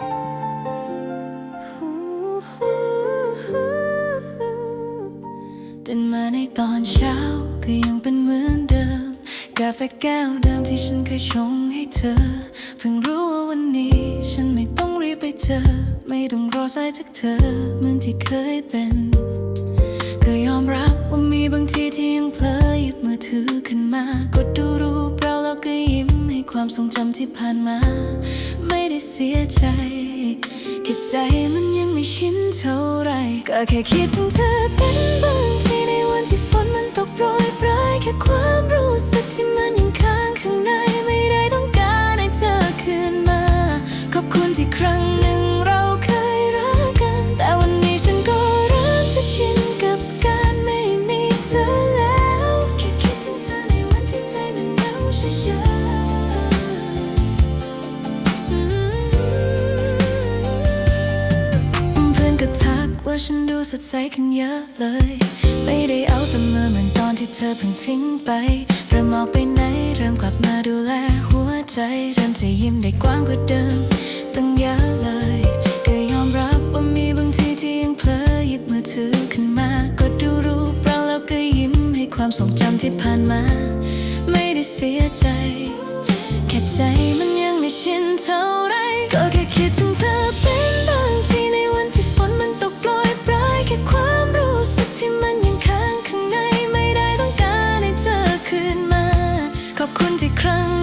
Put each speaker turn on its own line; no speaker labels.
ตื่นมาในตอนเช้าก็ยังเป็นเหมือนเดิม กาแฟแก้วเดิมที่ฉันเคยชงให้เธอ เพิ่งรู้ว่าวันนี้ฉันไม่ต้องรีบไปเจอ ไม่ต้องรอสายจากเธอเหมือนที่เคยเป็น ก็ยอมรับว่ามีบางทีที่ยังเผลอยิบมือถือขึ้นมากดดูรูปเราแล้วก็ยิ้มให้ความทรงจำที่ผ่านมา สียใจแค่ใจมันยังไม่ชินเท่าไร ก็แค่คิดถึงเธอเป็นบางทีในวันที่ฝนมันตกโปรยปลายแค่ความรู้สึกที่มันยังค้างข้างในไม่ได้ต้องการให้เธอคืนมา ขอบคุณที่ครั้งหนึ่ง ฉันดูสดใสขึ้นเยอะเลย ไม่ได้เอาแต่มือเหมือนตอนที่เธอเพิ่งทิ้งไป เริ่มออกไปไหน เริ่มกลับมาดูแลหัวใจ เริ่มจะยิ้มได้กว้างกว่าเดิมตั้งเยอะเลยก็ยอมรับว่ามีบางทีที่ยังเผลอหยิบมือถือขึ้นมา ก็ดูรูปเราแล้วก็ยิ้มให้ความทรงจำที่ผ่านมา ไม่ได้เสียใจ แค่ใจมันยังไม่ชินเท่า secret